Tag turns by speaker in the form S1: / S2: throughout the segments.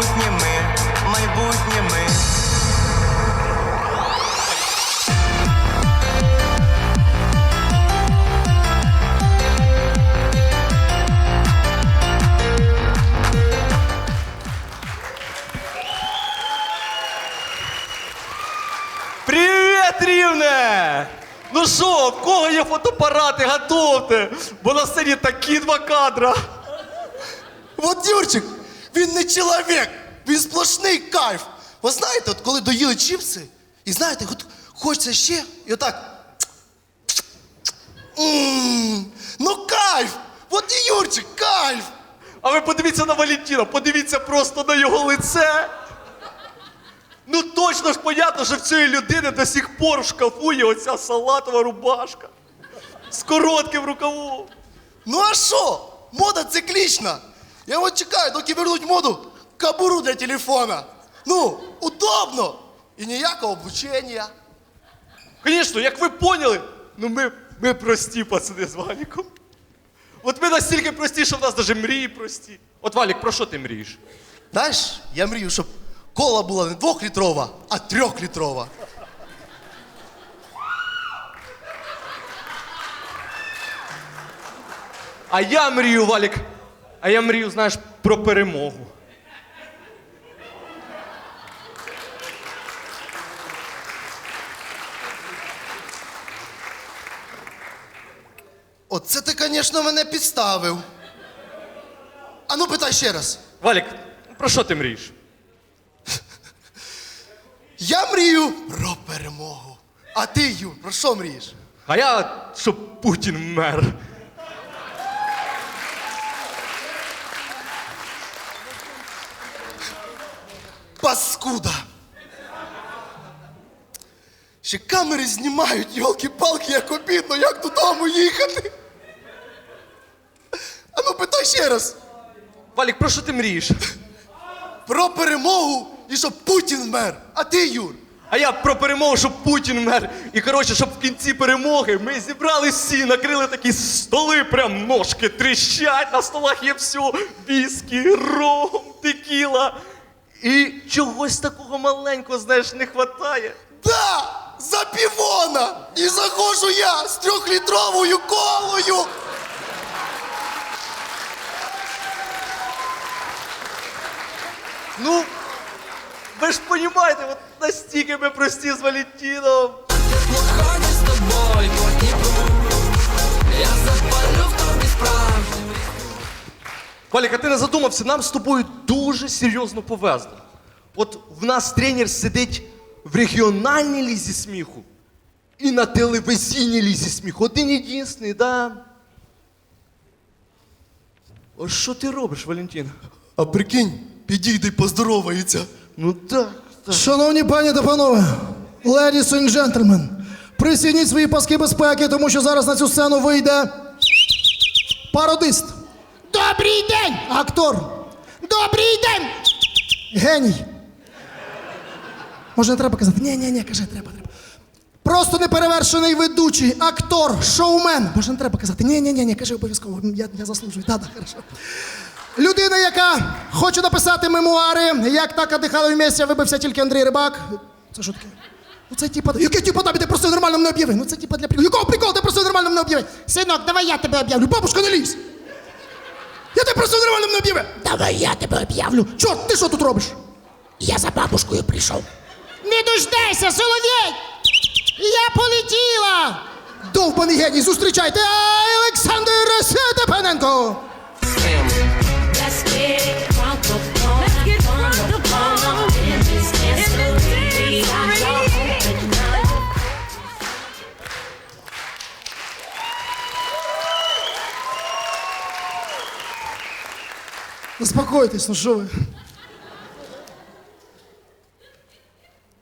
S1: майбутнє ми, майбутнє ми.
S2: Привіт, рівне! Ну що, в кого є фотоапарати, готовте! Бо на сцені такі два кадра.
S3: От Юрчик, він не чоловік, він сплошний кайф. Ви знаєте, от коли доїли чіпси, і знаєте, от хочеться ще, і отак. Ммм, ну кайф! От і Юрчик, кайф!
S2: А ви подивіться на Валентина, подивіться просто на його лице. Ну точно ж понятно, що в цієї людини до сих пор в шкафу є оця салатова рубашка. З коротким рукавом.
S3: Ну а що? Мода циклічна. Я от чекаю, доки вернуть моду кабуру для телефона. Ну, удобно. І ніякого обучення.
S2: Звісно, як ви поняли, ну ми, ми прості пацани з Валіком. От ми настільки прості, що в нас навіть мрії прості. От Валік, про що ти мрієш?
S3: Знаєш, я мрію, щоб кола була не двохлітрова, а трьохлітрова.
S2: А я мрію, Валік. А я мрію, знаєш, про перемогу.
S3: Оце ти, звісно, мене підставив. А ну питай ще раз.
S2: Валік, про що ти мрієш?
S3: Я мрію про перемогу. А ти, Юр, про що мрієш?
S2: А я, щоб Путін вмер.
S3: Паскуда. Ще камери знімають, йолки-палки, як обідно, як додому їхати. А ну питай ще раз.
S2: Валік, про що ти мрієш?
S3: Про перемогу і щоб Путін вмер. А ти, Юр?
S2: А я про перемогу, щоб Путін вмер. І коротше, щоб в кінці перемоги ми зібрали всі, накрили такі столи, прям ножки тріщать, на столах є все, віскі, ром, текіла. І чогось такого маленького, знаєш, не вистачає.
S3: Да! За півона! І заходжу я з трьохлітровою колою!
S2: Ну, ви ж розумієте, от настільки ми прості з Валентином.
S4: Ходить з тобою
S2: Валік, а ти не задумався, нам з тобою дуже серйозно повезло. От в нас тренер сидить в регіональній лізі сміху і на телевізійній лізі сміху. Один єдиний, да. Ось що ти робиш, Валентин?
S3: А прикинь, підійде й поздоровається.
S2: Ну так, так.
S5: Шановні пані та панове, ladies and gentlemen, присягніть свої паски безпеки, тому що зараз на цю сцену вийде пародист. Добрий день! Актор. Добрий день! Геній. Може, не треба казати? Ні, ні, ні, кажи, треба, треба. Просто неперевершений ведучий, актор, шоумен. Може, не треба казати? Ні, ні, ні, ні, кажи обов'язково. Я, я заслужую. Так, так, хорошо. Людина, яка хоче написати мемуари, як так одихали в місці, вибився тільки Андрій Рибак. Це що таке? Ну це типа. Який типа тобі ти просто нормально мене об'яви? Ну це типа для приколу. Якого приколу ти просто нормально мене об'яви? Синок, давай я тебе об'явлю. Бабушка, не лізь! Я тебе просто нормально не об'яви.
S6: Давай я тебе об'явлю.
S5: Чорт, ти що тут робиш?
S6: Я за бабушкою прийшов.
S5: Не дождайся, соловей! Я полетіла! Довбаний геній, зустрічайте Олександр Степаненко! Заспокойтесь, ну що ви?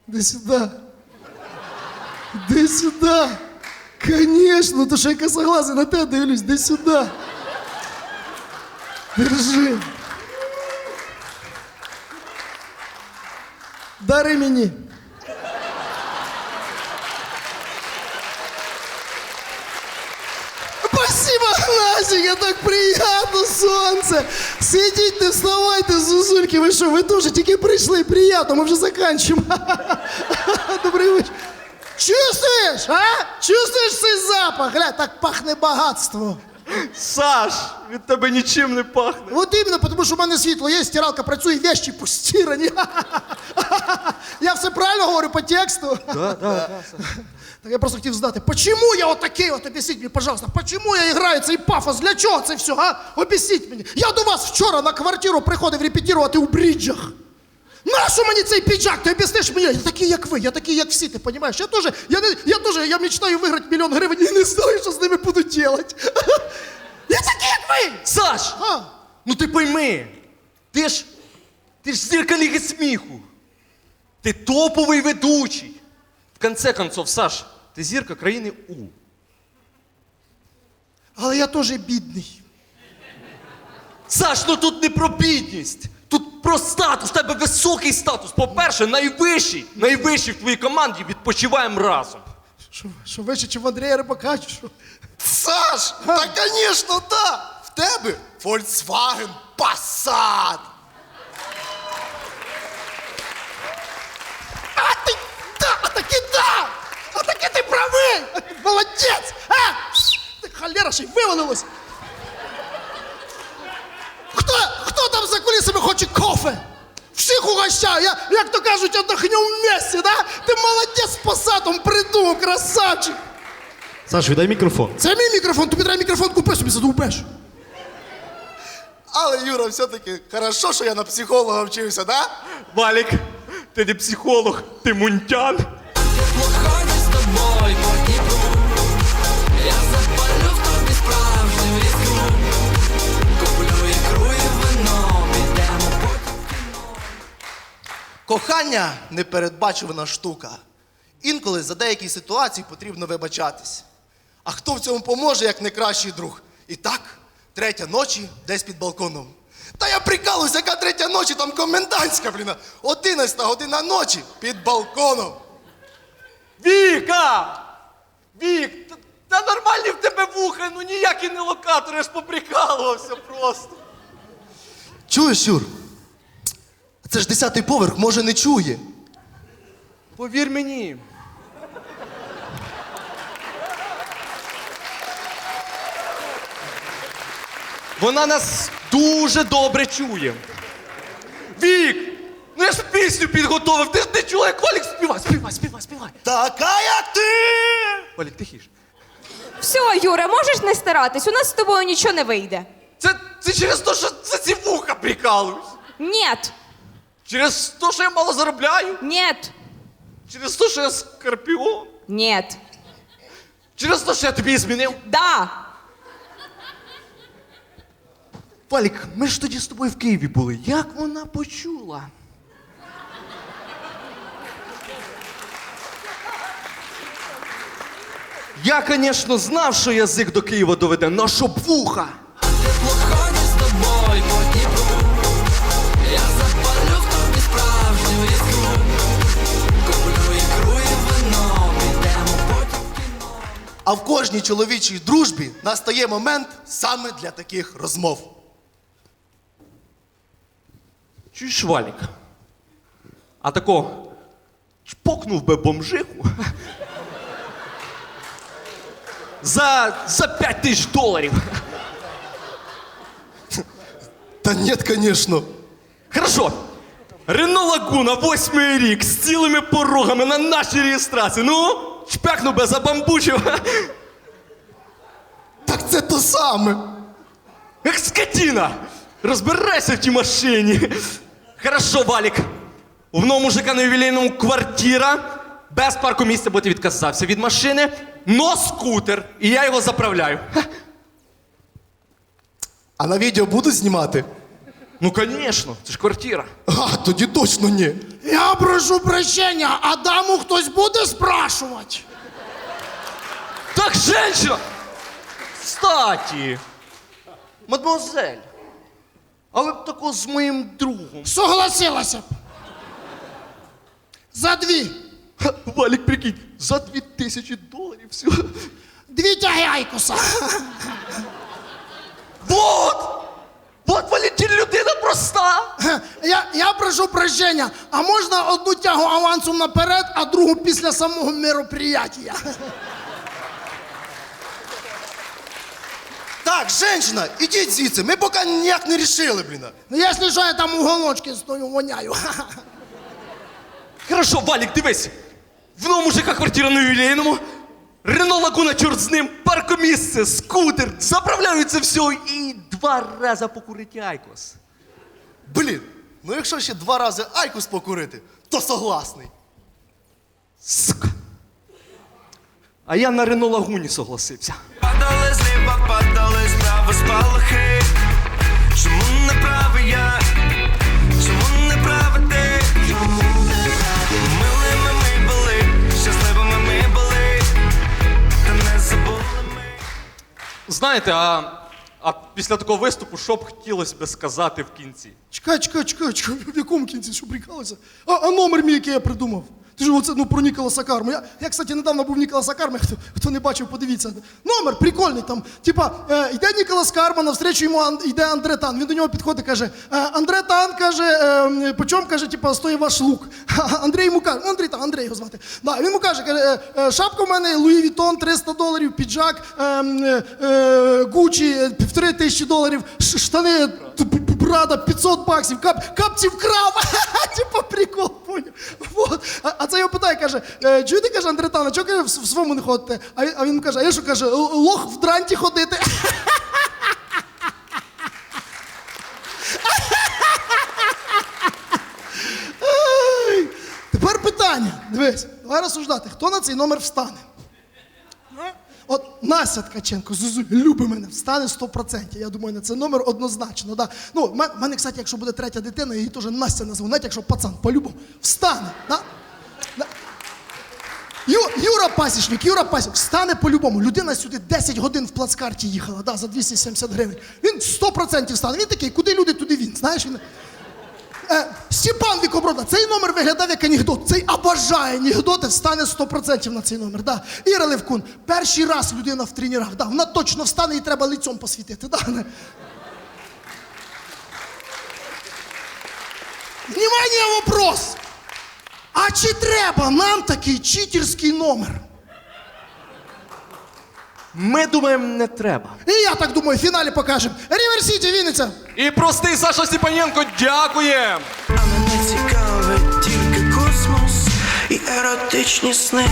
S5: Іди сюди. Іди сюди. Конечно, то що я косоглазий на тебе дивлюсь, іди сюди. Держи. Дари мені. Спасибо, Глазик! Валік, так приємно, сонце. Сидіть, не вставайте, зузульки. Ви що, ви дуже тільки прийшли, приємно, ми вже закінчимо. Добрий вечір. Чувствуєш, а? Чувствуєш цей запах? Гля, так пахне багатство.
S2: Саш, від тебе нічим не пахне.
S5: От іменно, тому що в мене світло є, стиралка працює, вещі постірані. Я все правильно говорю по тексту?
S2: Да, да,
S5: Так я просто хотів знати, почему я отакий, от об'ясніть мені, пожалуйста, почему я граю цей пафос? Для чого це все, а? Об'ясніть мені. Я до вас вчора на квартиру приходив репетирувати у бріджах. Нащо мені цей піджак? Ти об'ясниш мені? Я такий, як ви, я такий, як всі, ти розумієш? Я теж, я, не, я теж, я мечтаю виграти мільйон гривень і не знаю, що з ними буду робити. Я такий, як ви!
S2: Саш,
S5: А,
S2: ну ти пойми, ти ж, ти ж зірка Ліги сміху. Ти топовий ведучий. В конце концов, Саш, ти зірка країни У.
S5: але я теж бідний.
S2: Саш, ну тут не про бідність. Тут про статус, У тебе високий статус. По-перше, найвищий, найвищий в твоїй команді відпочиваємо разом.
S5: Що, що вище, чи в Андрія Рибака, чи що?
S3: Саш, та звісно, да. В тебе Volkswagen Passat.
S5: таки ти правий! Молодець! А! Ти холера ще й вивалилось! Хто, хто там за кулісами хоче кофе? Всіх угощаю, я, як то кажуть, отдохнем вместе, да? Ти молодець з посадом придумав, красавчик!
S7: Саш, віддай мікрофон.
S5: Це мій мікрофон, тобі треба мікрофон купи собі задовбеш.
S3: Але Юра, все-таки хорошо, що я на психолога вчився, да?
S2: Валік, ти не психолог, ти мунтян.
S4: Я запалю в тобі справжню іскру Куплю ікру і вино Підемо потім
S3: Кохання непередбачувана штука. Інколи за деякі ситуації потрібно вибачатись. А хто в цьому поможе, як не кращий друг? І так, третя ночі десь під балконом. Та я прикалуюсь, яка третя ночі, там комендантська, блін. Одинадцята година ночі під балконом.
S2: Віка! Вік, та, та нормальні в тебе вуха, ну ніякі не локатори, я ж поприкалувався просто.
S3: Чуєш, Юр? Це ж десятий поверх, може не чує.
S2: Повір мені. Вона нас дуже добре чує. Вік! Ну я ж пісню підготовив, ти ж не чула, як Валік співає. Співай, співай, співай.
S3: Така, як ти!
S2: Валік, тихіше.
S8: Все, Юра, можеш не старатись, у нас з тобою нічого не вийде.
S2: Це, це через те, що за ці вуха прикалуюсь.
S8: Нет,
S2: Через те, що я мало заробляю.
S8: нет,
S2: Через те, що я скорпіон.
S8: нет.
S2: Через те, що я тобі змінив.
S8: Да.
S2: Валік, ми ж тоді з тобою в Києві були. Як вона почула? Я, звісно, знав, що язик до Києва доведе, но щоб вуха.
S3: А в кожній чоловічій дружбі настає момент саме для таких розмов.
S2: Чуєш, Валік? А тако чпокнув би бомжиху за, за 5 тисяч доларів.
S3: Та ні, звісно.
S2: Хорошо. Рено Лагуна, восьмий рік, з цілими порогами на нашій реєстрації. Ну, чпякнув би забамбучив.
S3: Так це то саме.
S2: Як скотина! Розбирайся в тій машині. Хорошо, Валік. У новому мужика на ювілейному квартира. Без парку місця, бо ти відказався від машини, но скутер. І я його заправляю. Ха.
S3: А на відео будуть знімати?
S2: Ну, звісно, це ж квартира.
S3: А, тоді точно ні.
S5: Я прошу прощення, а даму хтось буде спрашувати?
S2: Так, женщина! Кстати, мадемуазель, а ви б тако з моїм другом.
S5: Согласилася б. За дві.
S2: Ха, Валік, прикинь, за дві тисячі доларів всього.
S5: Дві тяги Айкоса.
S2: Вот! Вот Валентин людина проста!
S5: Я, я прошу прощення, а можна одну тягу авансом наперед, а другу після самого мероприятия?
S3: Так, женщина, ідіть звідси, ми поки ніяк не рішили, блін.
S5: Ну, якщо що, я там уголочки стою, воняю.
S2: Хорошо, Валік, дивись. В новому мужика квартира на ювілейному. Рено Лагуна, чорт з ним, паркомісце, скутер, заправляються все і два рази покурить айкос.
S3: Блін, ну якщо ще два рази айкус покурити, то согласний.
S2: Сука. А я на Рено Лагуні согласився.
S1: Падали з неба, падали справа спалахи.
S2: Знаєте, а, а після такого виступу, що б хотілося би сказати в кінці?
S5: Чекай, чекай, чекай, чекай, в якому кінці, що прикалися? А, а номер мій, який я придумав? Ти ж оце ну, про Ніколаса Карму. Я, я, кстати, недавно був Ніколаса Карми, хто, хто не бачив, подивіться. Номер прикольний там. Типа, е, йде Ніколас Карма, навстрічу йому ан, йде Андре Тан. Він до нього підходить, каже: е, Андре Тан каже, е, по каже, типа, стоїть ваш лук. Андрій йому каже, ну, Андрій там, Андрій його звати. Да, він йому каже, каже е, е, шапка в мене Луї Вітон 300 доларів, піджак, е, е, е, Гучі е, півтори тисячі доларів, штани Прада 500 баксів, кап, капці вкрав. Типа прикол, поняв. Вот. А, а це його питає, каже, «Е, чуєте, каже Андретана, чого каже, в, своєму не ходите? А він, каже, а я що каже, лох в дранті ходити. Тепер питання. Дивись, давай розсуждати, хто на цей номер встане? От Настя Ткаченко, Зузуль, люби мене, встане 100%. Я думаю, на цей номер однозначно. Да. Ну, в мене, кстати, якщо буде третя дитина, її теж Настя назву, навіть якщо пацан, по-любому, встане. Да. Ю, Юра Пасічник, Юра Пасічник, встане по-любому. Людина сюди 10 годин в плацкарті їхала, да, за 270 гривень. Він 100% встане. Він такий, куди люди, туди він. Знаєш, він. Е, Степан Вікоброда, цей номер виглядав як анекдот. Цей обожає анекдоти, встане 100% на цей номер. Да. Іра Левкун, перший раз людина в тренерах, да, вона точно встане і треба лицом посвітити. Да. Внимание, вопрос! А чи треба нам такий читерський номер?
S2: Ми думаємо, не треба.
S5: І я так думаю, в фіналі покажемо. Рівер Сіті, Вінниця.
S2: І простий Саша Степаненко, дякуємо!
S1: А мене цікавить тільки космос і еротичні сни.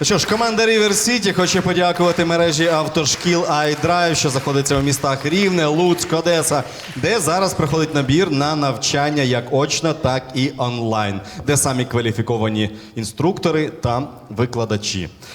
S7: Ну що ж, команда River City хоче подякувати мережі автошкіл iDrive, що знаходиться у містах Рівне, Луцьк, Одеса, де зараз проходить набір на навчання як очно, так і онлайн, де самі кваліфіковані інструктори та викладачі.